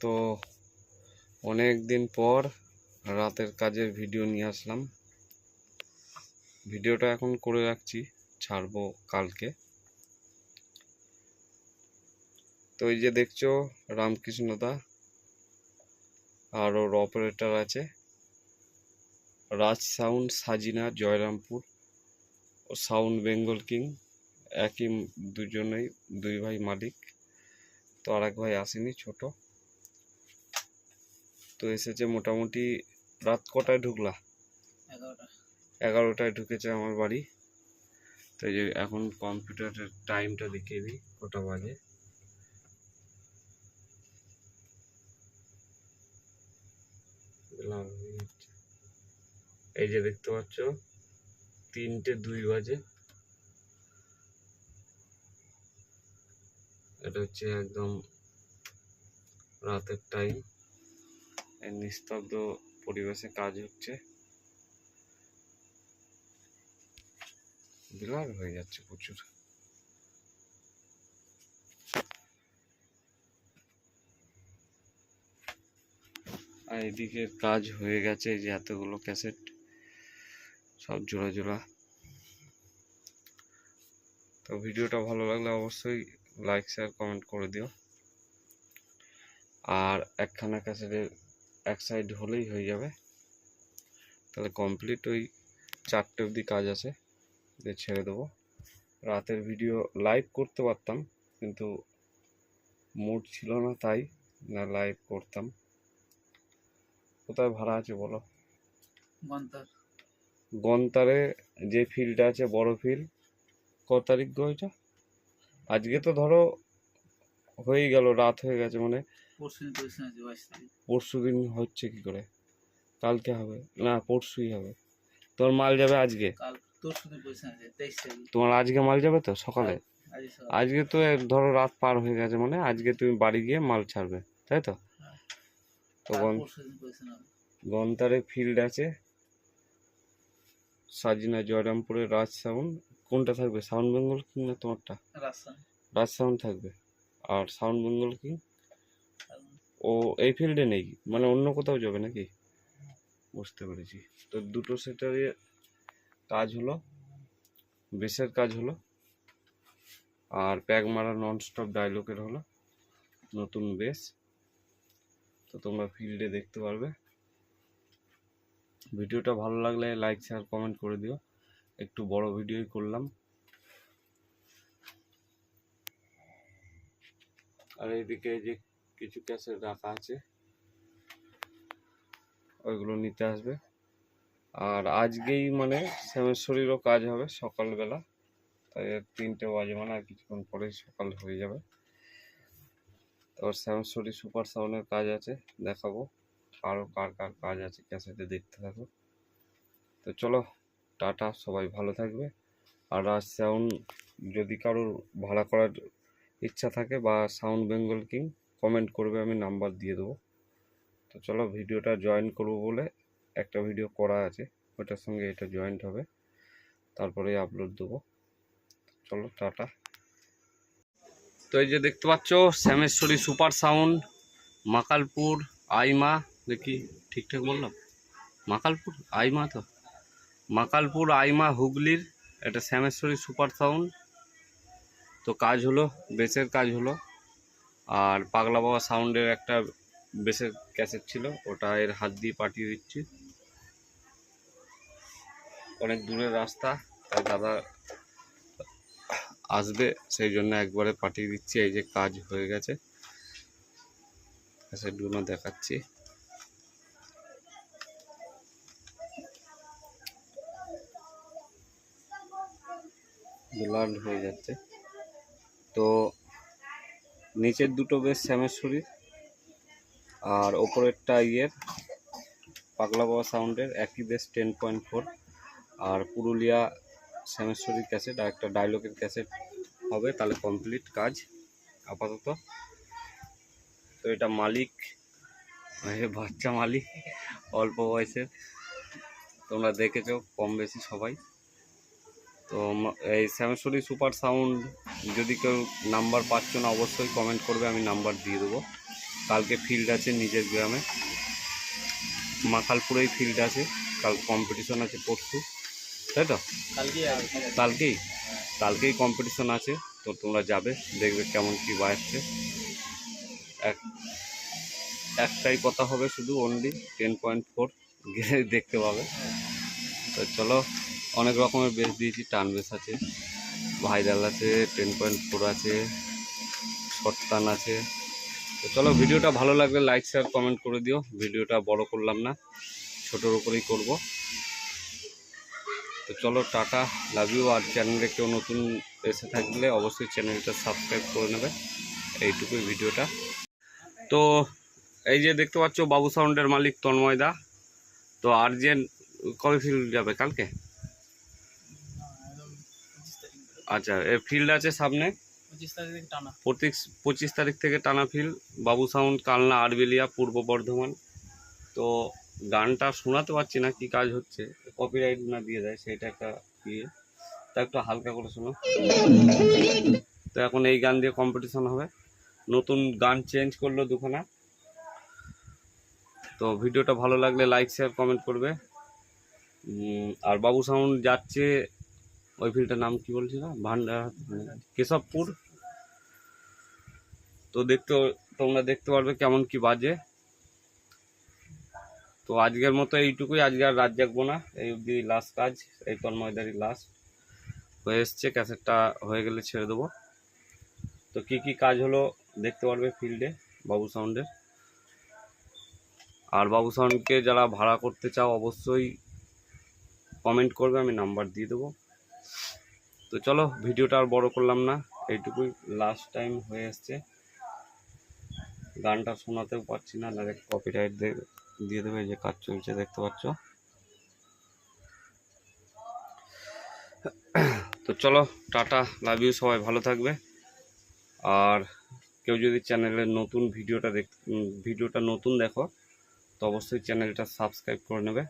তো অনেক দিন পর রাতের কাজের ভিডিও নিয়ে আসলাম। ভিডিওটা এখন করে রাখছি, ছাড়বো কালকে। তো এই যে দেখছ রামকৃষ্ণদা আর ওর অপারেটর আছে। রাজ সাউন্ড সাজিনা, জয়রামপুর ও সাউন্ড বেঙ্গল কিং। একই দুজনেই, দুই ভাই মালিক। তো আর এক ভাই আসেনি, ছোট। তো এসেছে মোটামুটি রাত কটায় ঢুকলা? এগারোটায়। ঢুকেছে আমার বাড়ি। তো এই যে এখন কম্পিউটারের টাইমটা দেখিয়ে দিই কটা বাজে। এই যে দেখতে পাচ্ছ তিনটে দুই বাজে। এটা হচ্ছে একদম রাতের টাইম। নিস্তব্ধ পরিবেশে কাজ হচ্ছে। বিড়াল হয়ে যাচ্ছে প্রচুর। আর এদিকে কাজ হয়ে গেছে যে এতগুলো ক্যাসেট সব জোড়া জোড়া। তো ভিডিওটা ভালো লাগলে অবশ্যই লাইক শেয়ার কমেন্ট করে দিও। আর একখানা ক্যাসেটের এক সাইড হলেই হয়ে যাবে। তাহলে কমপ্লিট ওই চারটে অবধি কাজ আছে দিয়ে ছেড়ে দেবো। রাতের ভিডিও লাইভ করতে পারতাম কিন্তু মুড ছিল না তাই না লাইভ করতাম। কোথায় ভাড়া আছে বলো? গন্তর। গন্তারে যে ফিল্ডটা আছে বড় ফিল্ড ক তারিখ গো এটা? আজকে তো ধরো হয়ে গেল রাত হয়ে গেছে মানে পরশু দিন হচ্ছে কি করে? কালকে হবে। না পরশুই হবে। তোমার মাল যাবে আজকে? তোমার আজকে মাল যাবে তো? সকালে? আজকে তো ধরো রাত পার হয়ে গেছে মানে আজকে তুমি বাড়ি গিয়ে মাল ছাড়বে তাই তো? তো কাল গন- পরশু দিন পরশু হবে গন্তারে ফিল্ড আছে। সাজিনা জয়রামপুরের রাজ সাউন্ড। কোনটা থাকবে? সাউন্ড বেঙ্গল কিং না তোমারটা রাজ সাউন্ড থাকবে। আর সাউন্ড বেঙ্গল কিং? ও এই ফিল্ডে নেই? মানে অন্য কোথাও যাবে নাকি? বুঝতে পেরেছি। তো দুটো সেটারই কাজ হলো, বেসের কাজ হলো, আর প্যাক মারা নন স্টপ ডায়লগের হলো, নতুন বেস। তো তোমরা ফিল্ডে দেখতে পারবে। ভিডিওটা ভালো লাগলে লাইক শেয়ার কমেন্ট করে দিও। একটু বড় ভিডিওই করলাম। আর এইদিকে যে কিছু ক্যাসেট রাখা আছে। ওইগুলো নিতে আসবে। আর আজকেই মানে শ্যামেশ্বরীরও কাজ হবে সকালবেলা। তাই তিনটে বাজে মানে আর কিছুক্ষণ পরেই সকাল হয়ে যাবে। তারপর শ্যামেশ্বরী সুপার সাউন্ডের কাজ আছে, দেখাবো আরও কার কার কাজ আছে ক্যাসেটে দেখতে থাকো। তো চলো, টাটা, সবাই ভালো থাকবে। আর রাজ সাউন্ড যদি কারোর ভাড়া করার ইচ্ছা থাকে বা সাউন্ড বেঙ্গল কিং কমেন্ট করবে, আমি নাম্বার দিয়ে দেবো। তো চলো ভিডিওটা জয়েন করব বলে একটা ভিডিও করা আছে, ওটার সঙ্গে এটা জয়েন্ট হবে। তারপরে আপলোড দেবো। চলো, টাটা। তো এই যে দেখতে পাচ্ছ, শ্যামেশ্বরী সুপার সাউন্ড, মাকালপুর, আইমা, দেখি ঠিকঠাক বললাম? মাকালপুর? আইমা তো? মাকালপুর, আইমা, হুগলির এটা শ্যামেশ্বরী সুপার সাউন্ড। তো কাজ হলো, বেসের কাজ হলো। আর পাগলা বাবা সাউন্ডের একটা বেসের ক্যাসেট ছিল, ওটা এর হাত দিয়ে পাঠিয়ে দিচ্ছি। অনেক দূরের রাস্তা তাই দাদা আসবে, সেই জন্য একবারে পাঠিয়ে দিচ্ছি, এই যে কাজ হয়ে গেছে। ক্যাসেটগুলো দেখাচ্ছি। হয়ে যাচ্ছে। তো নিচের দুটো বেশ শ্যামেশ্বরীর আর ওপরেরটা ইয়ের পাগলা বাবা সাউন্ডের একই বেশ টেন পয়েন্ট ফোর আর পুরুলিয়া শ্যামেশ্বরীর ক্যাসেট আর একটা ডায়লগের ক্যাসেট হবে, তাহলে কমপ্লিট কাজ আপাতত। তো এটা মালিক বাচ্চা মালিক, অল্প বয়সের, তোমরা দেখেছ, কম বেশি সবাই। তো এই শ্যামেশ্বরী সুপার সাউন্ড যদি কেউ নাম্বার পাচ্ছ না অবশ্যই কমেন্ট করবে আমি নাম্বার দিয়ে দেবো। কালকে ফিল্ড আছে নিজের গ্রামে। মাখালপুরেই ফিল্ড আছে। কাল কম্পিটিশন আছে পরশু। তাই তো? কালকে কালকেই? কালকেই কম্পিটিশন আছে। তো তোমরা যাবে দেখবে কেমন কি বাজছে। এক একটাই কথা হবে শুধু অনলি টেন পয়েন্ট ফোর দেখতে পাবে। তো চলো। অনেক রকমের বেস দিয়েছি, টান বেস আছে। ভাইরাল আছে টেন পয়েন্ট ফোর আছে শর্ট টান আছে। তো চলো ভিডিওটা ভালো লাগলে লাইক শেয়ার কমেন্ট করে দিও। ভিডিওটা বড় করলাম না, ছোটোর উপরেই করব। তো চলো টাটা লাভ ইউ আর চ্যানেলে কেউ নতুন এসে থাকলে অবশ্যই চ্যানেলটা সাবস্ক্রাইব করে নেবে। এইটুকুই ভিডিওটা। তো এই যে দেখতে পাচ্ছ, বাবু সাউন্ডের মালিক তন্ময়দা তো আর্জেন্ট কবে ফিল্ড যাবে, কালকে? আচ্ছা এ ফিল্ড আছে সামনে? পঁচিশ তারিখ থেকে টানা। পঁচিশ পঁচিশ তারিখ থেকে টানা ফিল্ড বাবু সাউন্ড কালনা আরবেলিয়া পূর্ব বর্ধমান। তো গানটা শোনাতে পারছি না কি কাজ হচ্ছে? কপিরাইট না দিয়ে দেয় সেটা একটা ইয়ে। তা একটু হালকা করে শোনো। তো এখন এই গান দিয়ে কম্পিটিশন হবে। নতুন গান চেঞ্জ করল দুখানা। তো ভিডিওটা ভালো লাগলে লাইক শেয়ার কমেন্ট করবে। আর বাবু সাউন্ড যাচ্ছে ওই ফিল্ডটার নাম কি বলছিল? ভান্ডার কেশবপুর। তো দেখতে, তোমরা দেখতে পারবে কেমন কি বাজে। তো আজকের মতো এইটুকুই। আজকে আর রাত জাগবো না। এই অবধি লাস্ট কাজ, এই তন্ময়দারি লাস্ট হয়ে এসছে, ক্যাসেটটা হয়ে গেলে ছেড়ে দেবো। তো কি কি কাজ হলো দেখতে পারবে ফিল্ডে, বাবু সাউন্ডের। আর বাবু সাউন্ডকে যারা ভাড়া করতে চাও, অবশ্যই কমেন্ট করবে, আমি নাম্বার দিয়ে দেবো। তো চলো ভিডিওটা আর বড় করলাম না, এইটুকুই লাস্ট টাইম হয়ে এসছে। গানটা শোনাতেও পারছি না ডাইরেক্ট কপিরাইট দিয়ে দেবে যে কাজ চলছে, দেখতে পাচ্ছ। তো চলো, টাটা লাভ ইউ সবাই ভালো থাকবে। আর কেউ যদি চ্যানেলের নতুন ভিডিওটা দেখ ভিডিওটা নতুন দেখো, তো অবশ্যই চ্যানেলটা সাবস্ক্রাইব করে নেবে।